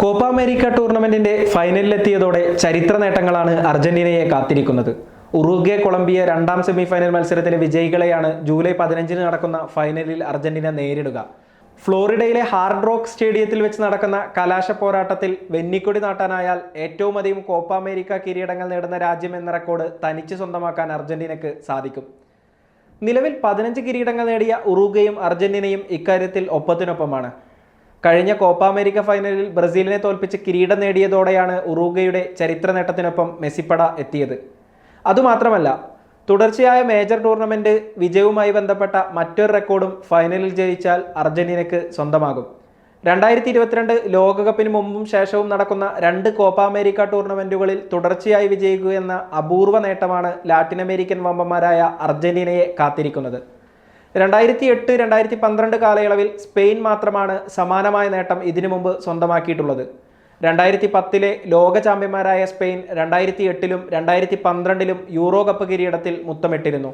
Copa America ടൂർണമെന്റിന്റെ ഫൈനലിലെത്തിയതോടെ ചരിത്ര നേട്ടങ്ങളാണ് അർജന്റീനയെ കാത്തിരിക്കുന്നത്. ഉറുഗ്വെ കൊളംബിയ രണ്ടാം സെമി ഫൈനൽ മത്സരത്തിലെ വിജയികളെയാണ് ജൂലൈ പതിനഞ്ചിന് നടക്കുന്ന ഫൈനലിൽ അർജന്റീന നേരിടുക. ഫ്ലോറിഡയിലെ ഹാർഡ് റോക്ക് സ്റ്റേഡിയത്തിൽ വെച്ച് നടക്കുന്ന കലാശ പോരാട്ടത്തിൽ വെന്നിക്കൊടി നാട്ടാനായാൽ ഏറ്റവും അധികം കോപ്പ അമേരിക്ക കിരീടങ്ങൾ നേടുന്ന രാജ്യം എന്ന റെക്കോർഡ് തനിച്ച് സ്വന്തമാക്കാൻ അർജന്റീനയ്ക്ക് സാധിക്കും. നിലവിൽ പതിനഞ്ച് കിരീടങ്ങൾ നേടിയ ഉറുഗ്വയും അർജന്റീനയും ഇക്കാര്യത്തിൽ ഒപ്പത്തിനൊപ്പമാണ്. കഴിഞ്ഞ കോപ്പ അമേരിക്ക ഫൈനലിൽ ബ്രസീലിനെ തോൽപ്പിച്ച് കിരീടം നേടിയതോടെയാണ് ഉറൂഗയുടെ ചരിത്ര നേട്ടത്തിനൊപ്പം മെസ്സിപ്പട എത്തിയത്. അതുമാത്രമല്ല തുടർച്ചയായ മേജർ ടൂർണമെന്റ് വിജയവുമായി ബന്ധപ്പെട്ട മറ്റൊരു റെക്കോർഡും ഫൈനലിൽ ജയിച്ചാൽ അർജന്റീനയ്ക്ക് സ്വന്തമാകും. രണ്ടായിരത്തി ഇരുപത്തിരണ്ട് ലോകകപ്പിന് മുമ്പും ശേഷവും നടക്കുന്ന രണ്ട് കോപ്പ അമേരിക്ക ടൂർണമെന്റുകളിൽ തുടർച്ചയായി വിജയിക്കുക എന്ന അപൂർവ നേട്ടമാണ് ലാറ്റിൻ അമേരിക്കൻ വമ്പന്മാരായ അർജന്റീനയെ കാത്തിരിക്കുന്നത്. രണ്ടായിരത്തി എട്ട് രണ്ടായിരത്തി പന്ത്രണ്ട് കാലയളവിൽ സ്പെയിൻ മാത്രമാണ് സമാനമായ നേട്ടം ഇതിനു മുമ്പ് സ്വന്തമാക്കിയിട്ടുള്ളത്. രണ്ടായിരത്തി പത്തിലെ ലോക ചാമ്പ്യന്മാരായ സ്പെയിൻ രണ്ടായിരത്തി എട്ടിലും രണ്ടായിരത്തി പന്ത്രണ്ടിലും യൂറോ കപ്പ് കിരീടത്തിൽ മുത്തമിട്ടിരുന്നു.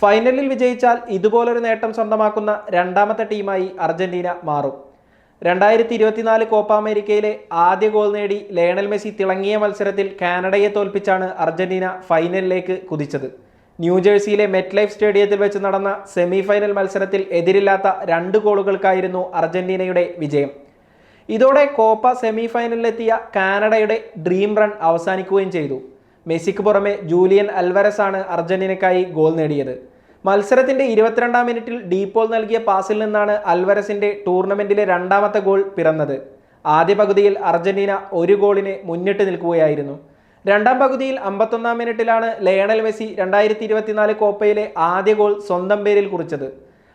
ഫൈനലിൽ വിജയിച്ചാൽ ഇതുപോലൊരു നേട്ടം സ്വന്തമാക്കുന്ന രണ്ടാമത്തെ ടീമായി അർജന്റീന മാറും. രണ്ടായിരത്തി ഇരുപത്തിനാല് കോപ്പ അമേരിക്കയിലെ ആദ്യ ഗോൾ നേടി ലയണൽ മെസ്സി തിളങ്ങിയ മത്സരത്തിൽ കാനഡയെ തോൽപ്പിച്ചാണ് അർജന്റീന ഫൈനലിലേക്ക് കുതിച്ചത്. ന്യൂജേഴ്സിയിലെ മെറ്റ് ലൈഫ് സ്റ്റേഡിയത്തിൽ വെച്ച് നടന്ന സെമി ഫൈനൽ മത്സരത്തിൽ എതിരില്ലാത്ത രണ്ട് ഗോളുകൾക്കായിരുന്നു അർജന്റീനയുടെ വിജയം. ഇതോടെ കോപ്പ സെമി ഫൈനലിലെത്തിയ കാനഡയുടെ ഡ്രീം റൺ അവസാനിക്കുകയും ചെയ്തു. മെസ്സിക്ക് പുറമെ ജൂലിയൻ അൽവരസ് ആണ് അർജന്റീനയ്ക്കായി ഗോൾ നേടിയത്. മത്സരത്തിന്റെ ഇരുപത്തിരണ്ടാം മിനിറ്റിൽ ഡീപോൾ നൽകിയ പാസിൽ നിന്നാണ് അൽവരസിന്റെ ടൂർണമെന്റിലെ രണ്ടാമത്തെ ഗോൾ പിറന്നത്. ആദ്യ പകുതിയിൽ അർജന്റീന ഒരു ഗോളിന് മുന്നിട്ട് നിൽക്കുകയായിരുന്നു. രണ്ടാം പകുതിയിൽ അമ്പത്തൊന്നാം മിനിറ്റിലാണ് ലയണൽ മെസ്സി രണ്ടായിരത്തി ഇരുപത്തിനാല് കോപ്പയിലെ ആദ്യ ഗോൾ സ്വന്തം പേരിൽ കുറിച്ചത്.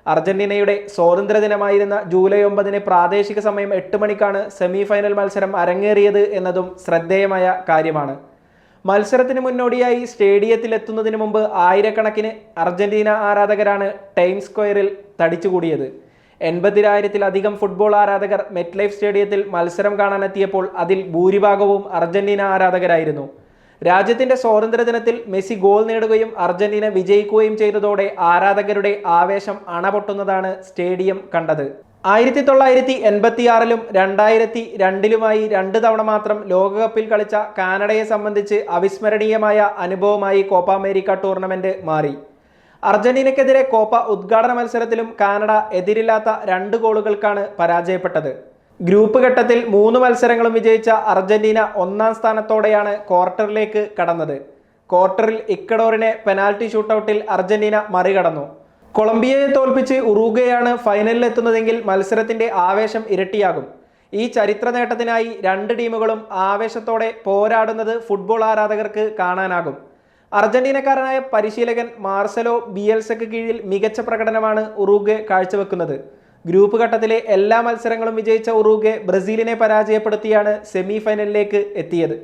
അർജന്റീനയുടെ സ്വാതന്ത്ര്യ ദിനമായിരുന്ന ജൂലൈ ഒമ്പതിന് പ്രാദേശിക സമയം എട്ട് മണിക്കാണ് സെമി ഫൈനൽ മത്സരം അരങ്ങേറിയത് എന്നതും ശ്രദ്ധേയമായ കാര്യമാണ്. മത്സരത്തിന് മുന്നോടിയായി സ്റ്റേഡിയത്തിൽ എത്തുന്നതിന് മുമ്പ് ആയിരക്കണക്കിന് അർജന്റീന ആരാധകരാണ് ടൈം സ്ക്വയറിൽ തടിച്ചുകൂടിയത്. എൺപതിനായിരത്തിലധികം ഫുട്ബോൾ ആരാധകർ മെറ്റ്ലൈഫ് സ്റ്റേഡിയത്തിൽ മത്സരം കാണാനെത്തിയപ്പോൾ അതിൽ ഭൂരിഭാഗവും അർജന്റീന ആരാധകരായിരുന്നു. രാജ്യത്തിന്റെ സ്വാതന്ത്ര്യ ദിനത്തിൽ മെസ്സി ഗോൾ നേടുകയും അർജന്റീന വിജയിക്കുകയും ചെയ്തതോടെ ആരാധകരുടെ ആവേശം അണപൊട്ടുന്നതാണ് സ്റ്റേഡിയം കണ്ടത്. ആയിരത്തി തൊള്ളായിരത്തി എൺപത്തിയാറിലും രണ്ടായിരത്തി രണ്ടിലുമായി രണ്ട് തവണ മാത്രം ലോകകപ്പിൽ കളിച്ച കാനഡയെ സംബന്ധിച്ച് അവിസ്മരണീയമായ അനുഭവമായി കോപ്പ അമേരിക്ക ടൂർണമെന്റ് മാറി. അർജന്റീനയ്ക്കെതിരെ കോപ്പ ഉദ്ഘാടന മത്സരത്തിലും കാനഡ എതിരില്ലാത്ത രണ്ട് ഗോളുകൾക്കാണ് പരാജയപ്പെട്ടത്. ഗ്രൂപ്പ് ഘട്ടത്തിൽ മൂന്ന് മത്സരങ്ങളും വിജയിച്ച അർജന്റീന ഒന്നാം സ്ഥാനത്തോടെയാണ് ക്വാർട്ടറിലേക്ക് കടന്നത്. ക്വാർട്ടറിൽ ഇക്കഡോറിനെ പെനാൽറ്റി ഷൂട്ടൌട്ടിൽ അർജന്റീന മറികടന്നു. കൊളംബിയയെ തോൽപ്പിച്ച് ഉറുഗയാണ് ഫൈനലിൽ എത്തുന്നതെങ്കിൽ മത്സരത്തിന്റെ ആവേശം ഇരട്ടിയാകും. ഈ ചരിത്ര നേട്ടത്തിനായി രണ്ട് ടീമുകളും ആവേശത്തോടെ പോരാടുന്നത് ഫുട്ബോൾ ആരാധകർക്ക് കാണാനാകും. അർജന്റീനക്കാരനായ പരിശീലകൻ മാർസലോ ബിയൽസക്ക് കീഴിൽ മികച്ച പ്രകടനമാണ് ഉറുഗെ കാഴ്ചവെക്കുന്നത്. ഗ്രൂപ്പ് ഘട്ടത്തിലെ എല്ലാ മത്സരങ്ങളും വിജയിച്ച ഉറൂഗെ ബ്രസീലിനെ പരാജയപ്പെടുത്തിയാണ് സെമി ഫൈനലിലേക്ക് എത്തിയത്.